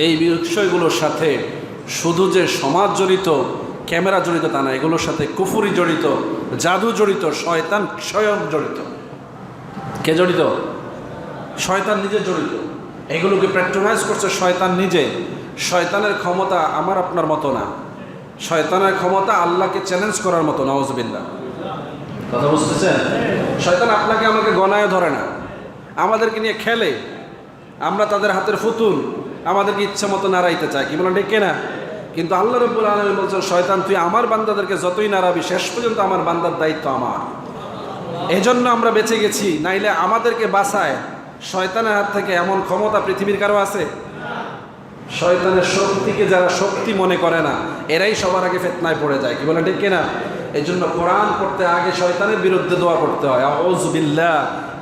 এই বিষয়গুলোর সাথে শুধু যে সমাজ জড়িত, ক্যামেরা জড়িত তা না, এগুলোর সাথে কুফুরি জড়িত, জাদু জড়িত, শয়তান স্বয়ং জড়িত। কে জড়িত? শয়তান নিজে জড়িত। এগুলোকে প্র্যাক্টোরাইজ করছে শয়তান নিজে। শয়তানের ক্ষমতা আমার আপনার মতো না। শয়তানের ক্ষমতা আল্লাহকে চ্যালেঞ্জ করার মতো নওয়াজবিল্লা কথা বুঝতেছেন? শয়তান আপনাকে আমাকে গণায় ধরে না। আমাদেরকে নিয়ে খেলে। আমরা তাদের হাতের ফুতুল আমাদেরকে ইচ্ছা মতো নাড়াইতে চায়। কি বলেন ডেকে না কিন্তু আল্লাহ রব্বুল আলমী বলছেন, শয়তান, তুই আমার বান্দাদেরকে যতই নাড়াবি, শেষ পর্যন্ত আমার বান্দার দায়িত্ব আমার। এজন্য আমরা বেঁচে গেছি, নাইলে আমাদেরকে বাঁচায় শয়তানের হাত থেকে এমন ক্ষমতা পৃথিবীর কারও আছে? শয়তানের শক্তিকে যারা শক্তি মনে করে না, এরাই সবার আগে ফেতনায় পড়ে যায়। কি বলে ঠিক না এই জন্য কোরআন পড়তে আগে শয়তানের বিরুদ্ধে দোয়া করতে হয়। আউজবিল্লাহ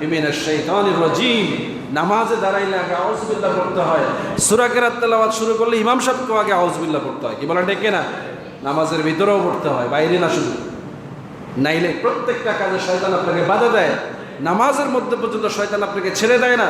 ইমিনের শৈতানির রাজিম। নামাজে দাঁড়াইলে আগে আউজবিল্লা পড়তে হয়। সুরাকের আত্মালাবাদ শুরু করলে ইমাম সাহেবকেও আগে আউজবিল্লা পড়তে হয়। কি বলা, ডেকে না? নামাজের ভিতরেও পড়তে হয়, বাইরে না শুধু। নাইলে প্রত্যেকটা কাজে শয়তান আপনাকে বাধা দেয়। নামাজের মধ্যে পর্যন্ত শয়তান আপনাকে ছেড়ে দেয় না।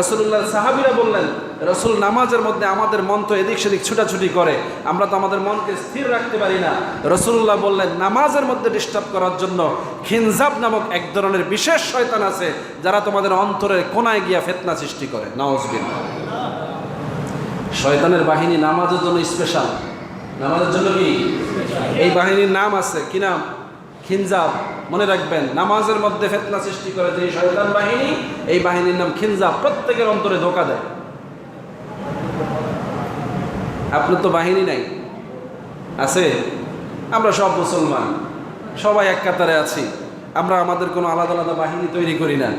রসুল্লাহ সাহাবিরা বললেন, রসুল, নামাজের মধ্যে আমাদের মন তো এদিক সেদিক ছুটাছুটি করে, আমরা তো আমাদের মনকে স্থির রাখতে পারি না। রসুল্লাহ বললেন, নামাজের মধ্যে ডিস্টার্ব করার জন্য খিনজাব নামক এক ধরনের বিশেষ শয়তান আছে, যারা তোমাদের অন্তরের কোনায় গিয়া ফেতনা সৃষ্টি করে। নওয়াজবিন শয়তানের বাহিনী নামাজের জন্য স্পেশাল নামাজের জন্য কি? এই বাহিনীর নাম আছে, কি নাম? খিনজাব। মনে রাখবেন, নামাজের মধ্যে ফেতনা সৃষ্টি করে যে শয়তান বাহিনী, এই বাহিনীর নাম খিনজাব প্রত্যেকের অন্তরে ধোকা দেয়। আপনার তো বাহিনী নাই, আছে? আমরা সব মুসলমান, সবাই এক কাতারে আছি, আমরা আমাদের কোনো আলাদা আলাদা বাহিনী তৈরি করি না।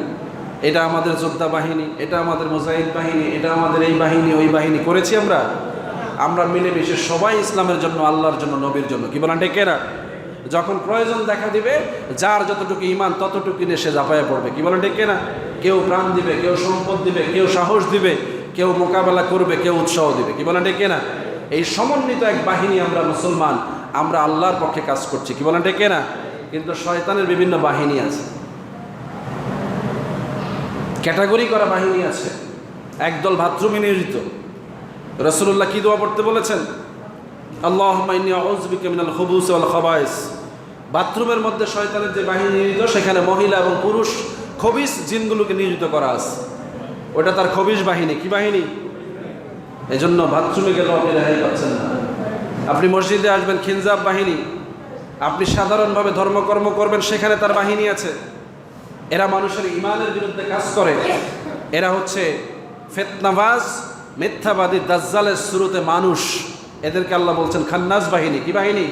এটা আমাদের যোদ্ধা বাহিনী, এটা আমাদের মুজাহিদ বাহিনী, এটা আমাদের এই বাহিনী, ওই বাহিনী করেছি আমরা? আমরা মিলেমিশে সবাই ইসলামের জন্য, আল্লাহর জন্য, নবীর জন্য, কি বলেন টেকেরা যখন প্রয়োজন দেখা দিবে, যার যতটুকু ইমান ততটুকু নিয়ে সে জাপায়া পড়বে। কি বলে ডেকে না কেউ প্রাণ দিবে, কেউ সম্পদ দিবে, কেউ সাহস দিবে, কেউ মোকাবেলা করবে, কেউ উৎসাহ দিবে। কি বলেন ডেকে না এই সমন্বিত এক বাহিনী আমরা মুসলমান, আমরা আল্লাহর পক্ষে কাজ করছি। কি বলেন ডেকে না কিন্তু শয়তানের বিভিন্ন বাহিনী আছে। ক্যাটাগরি করা বাহিনী আছে। একদল বাথরুমে নিয়োজিত। রসুল্লাহ কি দোয়া পড়তে বলেছেন? আল্লাহ বাথরুমের মধ্যে শয়তানের যে বাহিনী নিয়োজিত সেখানে মহিলা এবং পুরুষ খবিস জিনগুলোকে নিয়োজিত করা আছে। ওটা তার খবিস বাহিনী। কি বাহিনী? এই জন্য বাথরুমে গেলেও আপনি রেহাই পাচ্ছেন না। আপনি মসজিদে আসবেন, খিনজাব বাহিনী। আপনি সাধারণভাবে ধর্মকর্ম করবেন, সেখানে তার বাহিনী আছে। এরা মানুষের ইমানের বিরুদ্ধে কাজ করে। এরা হচ্ছে ফেতনাবাজ, মিথ্যাবাদী, দাজ্জালের শুরুতে মানুষ। এদেরকে আল্লাহ বলছেন, খান্নাস বাহিনী। কি বাহিনী?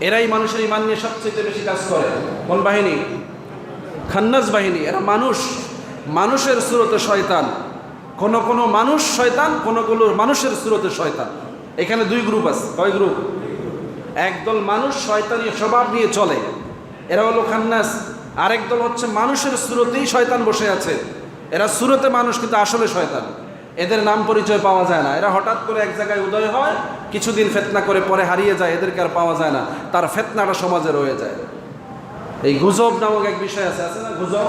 এরাই মানুষের ইমান নিয়ে সবচেয়ে বেশি কাজ করে। কোন বাহিনী? খান্নাস বাহিনী। এরা মানুষ। মানুষের সুরতে শয়তান। কোন কোন মানুষ শয়তান, কোন কোন মানুষের সুরতে শয়তান। এখানে দুই গ্রুপ আছে। কয় গ্রুপ? একদল মানুষ শয়তানি স্বভাব নিয়ে চলে। এরা হলো খান্নাস। আরেক দল হচ্ছে মানুষের সুরতেই শয়তান বসে আছে। এরা সুরতে মানুষ, কিন্তু আসলে শয়তান। এদের নাম পরিচয় পাওয়া যায় না। এরা হঠাৎ করে এক জায়গায় উদয় হয়, কিছুদিন ফেতনা করে পরে হারিয়ে যায়, এদেরকে আর পাওয়া যায় না। তার ফেতনাটা সমাজে রয়ে যায়। এই গুজব নামক এক বিষয় আছে আছে না গুজব?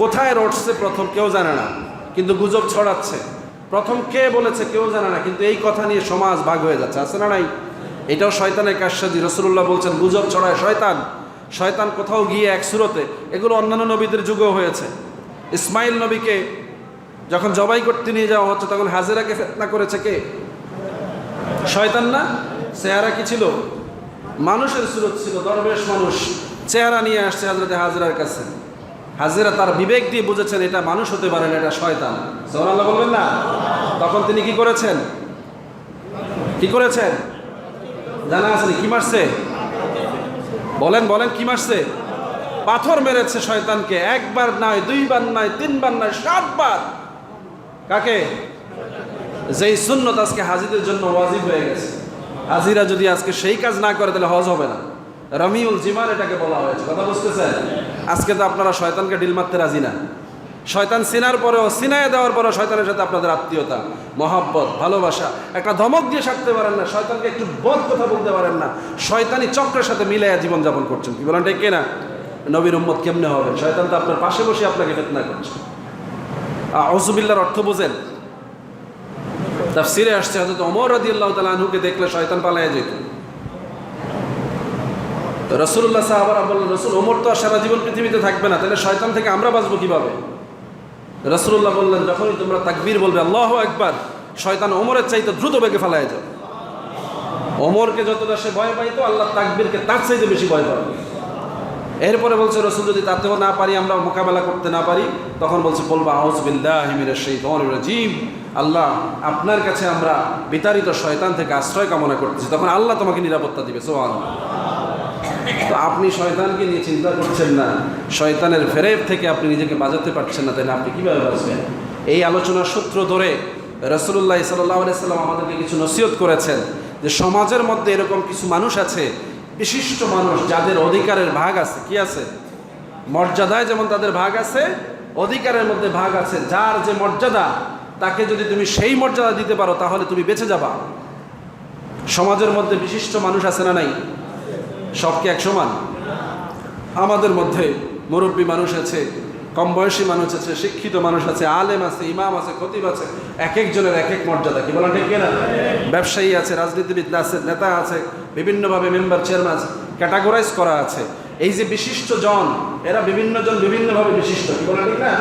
কোথায় রটছে প্রথম কেউ জানে না, কিন্তু গুজব ছড়াচ্ছে। প্রথম কে বলেছে কেউ জানে না, কিন্তু এই কথা নিয়ে সমাজ ভাগ হয়ে যাচ্ছে, আছে না নাই? এটাও শয়তানের কাশাদি রসুল্লাহ বলছেন, গুজব ছড়ায় শয়তান। শয়তান কোথাও গিয়ে এক সুরতে, এগুলো অন্যান্য নবীদের যুগেও হয়েছে। ইসমাইল নবীকে যখন জবাই করতে নিয়ে যাওয়া হচ্ছে, তখন হাজেরাকে ফেতনা করেছে কে? শয়তান না? চেহারা কি ছিল? মানুষের সুরত ছিল, দরবেশ মানুষ। চেহারা নিয়ে আসছে হাজরতে হাজরার কাছে। হাজিরা তার বিবেক দিয়ে বুঝেছেন, এটা মানুষ হতে পারে না, এটা শয়তান। সোহানাল্লাহ বলবেন না? তখন তিনি কি করেছেন? কি করেছেন? জানা আছে কি মারছে? বলেন বলেন, কি মারছে? পাথর মেরেছে শয়তানকে। একবার নয়, দুইবার নয়, তিনবার নয়, সাতবার। কাকে? যেই সুন্নত আজকে হাজিদের জন্য ওয়াজিব হয়ে গেছে। হাজিরা যদি আজকে সেই কাজ না করে, তাহলে হজ হবে না। রমিউল জিমান এটাকে বলা হয়েছে। কথা বুঝতেছেন? আজকে তো আপনারা শয়তানকে ডিল মারতে রাজি না। শয়তান সিনার পরেও সিনায় দেওয়ার পরেও শয়তানের সাথে আপনাদের আত্মীয়তা, মহাব্বত, ভালোবাসা, একটা ধমক দিয়ে সারতে পারেন না। শয়তানকে একটু বদ কথা বলতে পারেন না। শয়তানি চক্রের সাথে মিলে জীবনযাপন করছেন। কি বলেন, ঠিক না নবীর উম্মত কেমনে হবেন শয়তান তো আপনার পাশে বসে আপনাকে ফেতনা করছে। অসুবিল্লার অর্থ বোঝেন। তাফসিরে আসছে হয়তো অমর রাদি আল্লাহ তালা আনহুকে দেখলে শয়তান পালাইয়া যেত। রসুল্লাহ সাহাবারা বললেন, রসুল, ওমর তো আর সারা জীবন পৃথিবীতে থাকবে না, তাহলে শয়তান থেকে আমরা বাঁচবো কীভাবে? রসুল্লাহ বললেন, যখনই তোমরা তাকবীর বলবে, আল্লাহ একবার শয়তান ওমরের চাইতে দ্রুত বেগে ফেলায় যাও ওমরকে যতটা সে ভয় পাইতো, আল্লাহ তাকবীরকে তার চাইতে বেশি ভয় পাবে এরপরে বলছে, রসুল যদি তাতেও না পারি আমরা মোকাবেলা করতে না পারি। তখন বলছে, বলবা আউজবিল্লাহিমির সেই তোমার জিম আল্লাহ, আপনার কাছে আমরা বিতাড়িত শয়তান থেকে আশ্রয় কামনা করতেছি। তখন আল্লাহ তোমাকে নিরাপত্তা দিবে সোহান তো আপনি শয়তানকে নিয়ে চিন্তা করছেন না। শয়তানের ফেরেব থেকে আপনি নিজেকে বাজাতে পারছেন না। তাই না আপনি কীভাবে বাঁচবেন? এই আলোচনার সূত্র ধরে রসুল্লাহ সাল্লাহ সাল্লাম আমাদেরকে কিছু নসিহত করেছেন যে, সমাজের মধ্যে এরকম কিছু মানুষ আছে বিশিষ্ট মানুষ যাদের অধিকারের ভাগ আছে, কি আছে? মর্যাদায় যেমন তাদের ভাগ আছে, অধিকারের মধ্যে ভাগ আছে। যার যে মর্যাদা, তাকে যদি তুমি সেই মর্যাদা দিতে পারো, তাহলে তুমি বেঁচে যাবা। সমাজের মধ্যে বিশিষ্ট মানুষ আছে না নাই? সবকে এক সমান? আমাদের মধ্যে মুরব্বী মানুষ আছে, কম বয়সী মানুষ আছে, শিক্ষিত মানুষ আছে, আলেম আছে, ইমাম আছে, খতিব আছে, এক একজনের এক এক মর্যাদা, কি বলা ঠিক না ব্যবসায়ী আছে, রাজনীতিবিদ আছে, নেতা আছে বিভিন্নভাবে মেম্বার চেয়ারম্যান ক্যাটাগরাইজ করা আছে। এই যে বিশিষ্ট জন, এরা বিভিন্ন জন বিভিন্নভাবে বিশিষ্ট, কি বলা ঠিক না?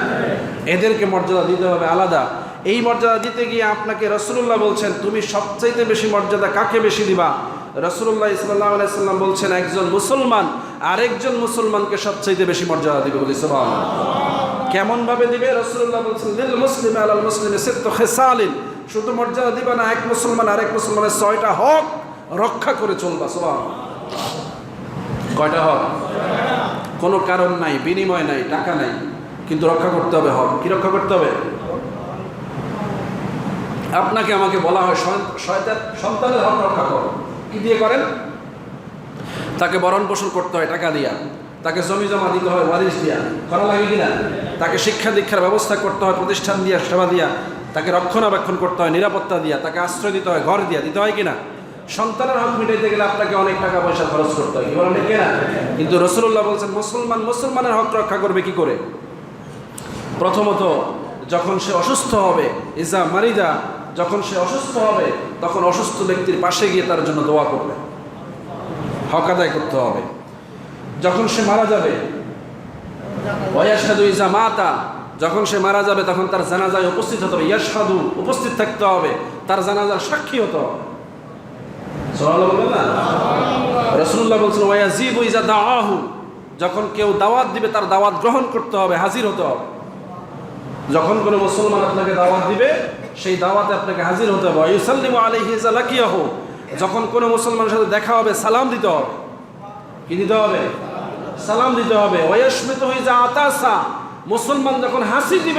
এদেরকে মর্যাদা দিতে হবে আলাদা। এই মর্যাদা দিতে গিয়ে আপনাকে রসুল্লাহ বলছেন, তুমি সবচাইতে বেশি মর্যাদা কাকে বেশি দিবা? রসুল্লাহ ইসলাল্লাহ আলাইসাল্লাম বলছেন, একজন মুসলমান আরেকজন মুসলমানকে সবচাইতে বেশি মর্যাদা দিবে বলি সবাই কেমনভাবে দিবে? রসুল্লাহ বলছেন, লিল মুসলিম আলাল মুসলিমে সিত্ত খেসালিন। শুধু মর্যাদা দিবা না, এক মুসলমান আরেক মুসলমানের ছয়টা হক রক্ষা করে চলবা সবাই কয়টা হক? কোনো কারণ নাই, বিনিময় নাই, টাকা নাই, কিন্তু রক্ষা করতে হবে হক। কি রক্ষা করতে হবে? আপনাকে আমাকে বলা হয় সন্তানের হক রক্ষা করো। কি দিয়ে করেন? তাকে বরণ পোষণ করতে হয় টাকা দিয়া। তাকে জমি জমা দিতে হয় ওয়ারিশ দিয়া। করা লাগে কিনা তাকে শিক্ষা দীক্ষার ব্যবস্থা করতে হয় প্রতিষ্ঠান দিয়া, সেবা দিয়া। তাকে রক্ষণাবেক্ষণ করতে হয় নিরাপত্তা দিয়া। তাকে আশ্রয় দিতে হয় ঘর দিয়া। দিতে হয় কিনা সন্তানের হক মিটাইতে গেলে আপনাকে অনেক টাকা পয়সা খরচ করতে হয়। কি কিনা কিন্তু রসুল্লাহ বলছেন, মুসলমান, মুসলমানের হক রক্ষা করবে কি করে? প্রথমত, যখন সে অসুস্থ হবে, ইজা মারিদা, যখন সে অসুস্থ হবে, তখন অসুস্থ ব্যক্তির পাশে গিয়ে তার জন্য দোয়া করবে। হক আদায় করতে হবে। যখন সে মারা যাবে ওয়াসাদু ইজা মাতা, যখন সে মারা যাবে, তখন তার জানাজায় উপস্থিত হতে হবে। ইয়াসাদু উপস্থিত থাকতে হবে, তার জানাজার সাক্ষী হতে হবে। রসুল্লাহ বলছেন যখন কেউ দাওয়াত দিবে, তার দাওয়াত গ্রহণ করতে হবে, হাজির হতে হবে। যখন কোনো মুসলমান আপনাকে দাওয়াত দিবে, সেই দাওয়াতে আপনাকে হাজির হতে হবে। ইউসাল্লিমু আলাইহি জালাকিয়াহু। যখন কোনো মুসলমানের সাথে দেখা হবে, সালাম দিতে হবে। কি দিতে হবে? সালাম দিতে হবে। ওয়াসমিত হয়ে যা আতাসা। মুসলমান যখন হাসি দিবে